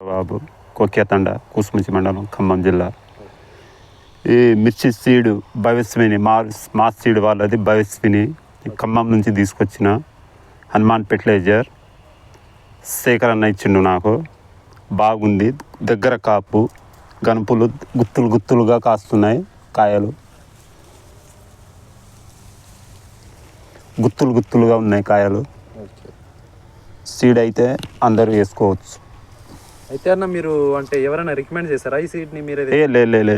బాబు కొక్కేతండ కూసుమించి మండలం ఖమ్మం జిల్లా. ఈ మిర్చి సీడ్ భవిస్విని మా మా సీడ్ వాళ్ళది భవిస్విని ఖమ్మం నుంచి తీసుకొచ్చిన హనుమాన్ ఫెర్టిలైజర్. శేఖర్ అన్న ఇచ్చిండు నాకు. బాగుంది దగ్గర కాపు గనుపులు గుత్తులు గుత్తులుగా కాస్తున్నాయి కాయలు. గుత్తులు గుత్తులుగా ఉన్నాయి కాయలు. సీడ్ అయితే అందరూ వేసుకోవచ్చు. అయితే అన్న మీరు అంటే ఎవరైనా రికమెండ్ చేశారా ఈ సీడ్ని మీరే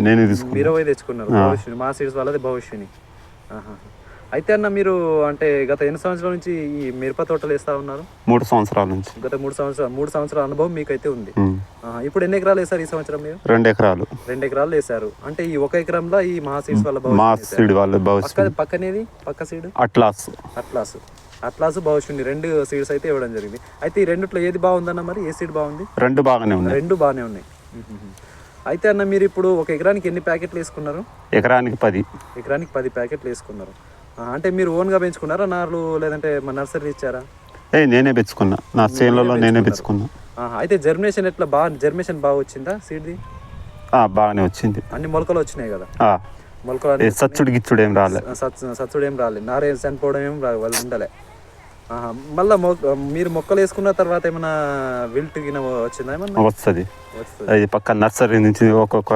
నేనే మీరే పోయి తెచ్చుకున్నారు ఆ. భవిష్యని మా సీడ్స్ వాళ్ళది భవిష్యని. అయితే అన్న మీరు అంటే గత ఎన్ని సంవత్సరాల నుంచి ఈ మిరప తోటలు వేస్తా ఉన్నారు? మూడు సంవత్సరాల నుంచి. గత మూడు సంవత్సరాలు మూడు సంవత్సరాల అనుభవం మీకైతే ఉంది. ఇప్పుడు ఎన్ని ఎకరాలు వేసారు ఈ సంవత్సరం మీరు? రెండు ఎకరాలు. రెండు ఎకరాలు వేసారు అంటే ఈ ఒక ఎకరంలో ఈ మహా సీడ్స్ వాళ్ళ మా భవిష్యని వేశారు. సీడ్ వాళ్ళు పక్క భవిష్యత్ పక్కనేది? పక్క సీడ్? అట్లాస్. అట్లాస్. అట్లాస్ భవిష్యని రెండు సీడ్స్ అయితే ఇవ్వడం జరిగింది. అయితే ఈ రెండిట్లో ఏది బాగుందన్న మరి? ఏ సీడ్ బాగుంది? రెండు బాగానే ఉన్నాయి. రెండు బాగానే ఉన్నాయి. అయితే అన్న మీరు ఇప్పుడు ఒక ఎకరానికి ఎన్ని ప్యాకెట్లు వేసుకున్నారు? ఎకరానికి పది. ఎకరానికి పది ప్యాకెట్లు వేసుకున్నారు. అంటే మీరు ఓన్గా పెంచుకున్నారా? నార్లు లేదంటే మన నర్సరీ ఇచ్చారా? ఏ నేనే పెంచుకున్నా. నా చేనులలో నేనే పెంచుకున్నా. అయితే జర్మినేషన్ ఎట్లా బాగా జర్మినేషన్ బాగా వచ్చిందా సీడ్ది బాగానే వచ్చింది. అన్ని మొలకలు వచ్చినాయి కదా? మొలకలు సచ్చుడు గిచ్చుడు ఏం రాలే. సత్సుడు ఏం రాలేదు నారే చనిపోవడం ఏం ఉండలే. మళ్ళా మీరు మొక్కలు వేసుకున్న తర్వాత ఏమైనా విల్ట్ గిన వచ్చిందా ఏమన్నా? వస్తుంది. అది పక్క నర్సరీ నుంచి ఒక్కొక్క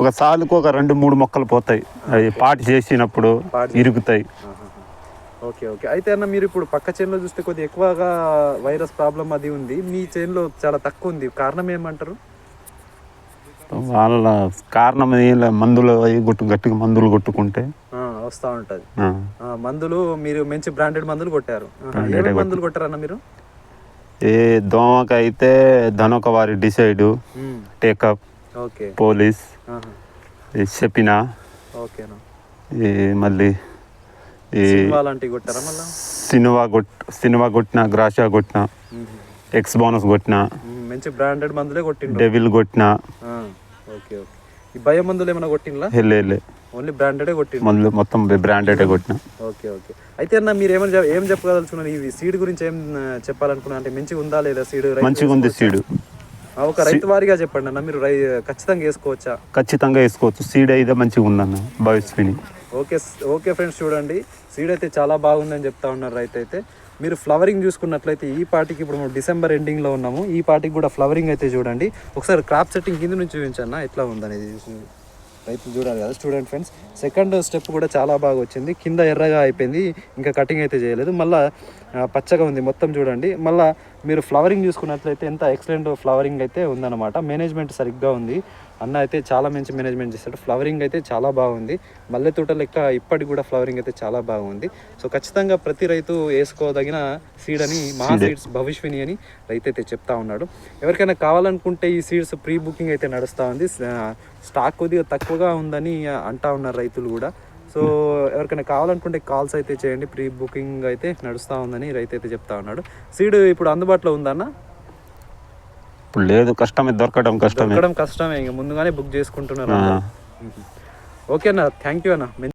ఒక సాలుకు ఒక రెండు మూడు మొక్కలు పోతాయి. అవి పాటి చేసినప్పుడు ఇరుగుతాయి. Okay okay. అయితే అన్న మీరు ఇప్పుడు పక్క చేనులో చూస్తే కొద్దిగా ఎక్కువగా వైరస్ ప్రాబ్లం అది ఉంది. మీ చేనులో చాలా తక్కువ ఉంది. కారణం ఏమంటారు? వాళ్ళ కారణం మందులు అవి కొట్టు గట్టిగా మందులు కొట్టుకుంటే వస్తూ ఉంటుంది. మందులు మీరు మంచి బ్రాండెడ్ మందులు కొట్టారు. మందులు కొట్టారన్న మీరు? ఏ దోమకైతే ధనొక వారి డిసైడ్. Take up okay. పోలీస్ చెప్పిన ఓకేనా. ఈ మళ్ళీ ఈ సినిమా లాంటివి కొట్టారా మళ్ళా? సినిమా కొట్ సినిమా కొట్టిన గ్రాషా కొట్టిన. ఎక్స్ బోనస్ కొట్టిన. మంచి బ్రాండెడ్ మందులే కొట్టిండ్రు. డెవిల్ కొట్టిన. Okay okay. ఈ భయ మందులు ఏమైనా కొట్టిండ్లా? హెల్లెల్లే ఓన్లీ బ్రాండెడే కొట్టిండ్రు? మందులు మొత్తం బ్రాండెడ్ కొట్టిన. Okay okay. అయితే అన్న మీరు ఏమని ఏం చెప్పగలుగుతున్నారు? ఈ సీడ్ గురించి ఏం ఆ, చెప్పాలనుకున్నారు అంటే మంచిగా ఉందా లేదా సీడ్? మంచిగా ఉంది సీడు. ఒక రైతు వారిగా చెప్పండి అన్న. మీరు రై ఖచ్చితంగా వేసుకోవచ్చా? ఖచ్చితంగా వేసుకోవచ్చు. సీడ్ అయితే మంచిగా ఉందన్న భవిష్యని ఓకే ఓకే ఫ్రెండ్స్ చూడండి. సీడ్ అయితే చాలా బాగుందని చెప్తా ఉన్నారు రైతు అయితే. మీరు ఫ్లవరింగ్ చూసుకున్నట్లయితే ఈ పార్టీకి ఇప్పుడు మనం డిసెంబర్ ఎండింగ్లో ఉన్నాము. ఈ పార్టీకి కూడా ఫ్లవరింగ్ అయితే చూడండి. ఒకసారి క్రాప్ సెట్టింగ్ కింద నుంచి చూపించన్న ఎట్లా ఉందనేది రైతులు చూడాలి కదా స్టూడెంట్ ఫ్రెండ్స్ సెకండ్ స్టెప్ కూడా చాలా బాగా వచ్చింది. కింద ఎర్రగా అయిపోయింది. ఇంకా కటింగ్ అయితే చేయలేదు. మళ్ళీ పచ్చగా ఉంది మొత్తం చూడండి. మళ్ళీ మీరు ఫ్లవరింగ్ చూసుకున్నట్లయితే ఎంత ఎక్సలెంట్ ఫ్లవరింగ్ అయితే ఉందన్నమాట. మేనేజ్మెంట్ సరిగ్గా ఉంది. అన్న అయితే చాలా మంచి మేనేజ్మెంట్ చేస్తాడు ఫ్లవరింగ్ అయితే చాలా బాగుంది. మల్లె తోట లెక్క ఇప్పటికి కూడా ఫ్లవరింగ్ అయితే చాలా బాగుంది. సో ఖచ్చితంగా ప్రతి రైతు వేసుకోదగిన సీడ్ అని మహా సీడ్స్ భవిష్యని అని రైతు అయితే చెప్తా ఉన్నాడు. ఎవరికైనా కావాలనుకుంటే ఈ సీడ్స్ ప్రీ బుకింగ్ అయితే నడుస్తూ ఉంది. స్టాక్ కొద్దిగా తక్కువగా ఉందని అంటా ఉన్నారు రైతులు కూడా. సో ఎవరికైనా కావాలనుకుంటే కాల్స్ అయితే చేయండి. ప్రీ బుకింగ్ అయితే నడుస్తూ ఉందని రైతు అయితే చెప్తా ఉన్నాడు. సీడ్ ఇప్పుడు అందుబాటులో ఉందన్న? ఇప్పుడు లేదు కష్టమే దొరకడం కష్టమే. దొరకడం కష్టమే ఇంకా ముందుగానే బుక్ చేసుకుంటున్నారు. ఓకే అన్న థ్యాంక్ యూ అన్న.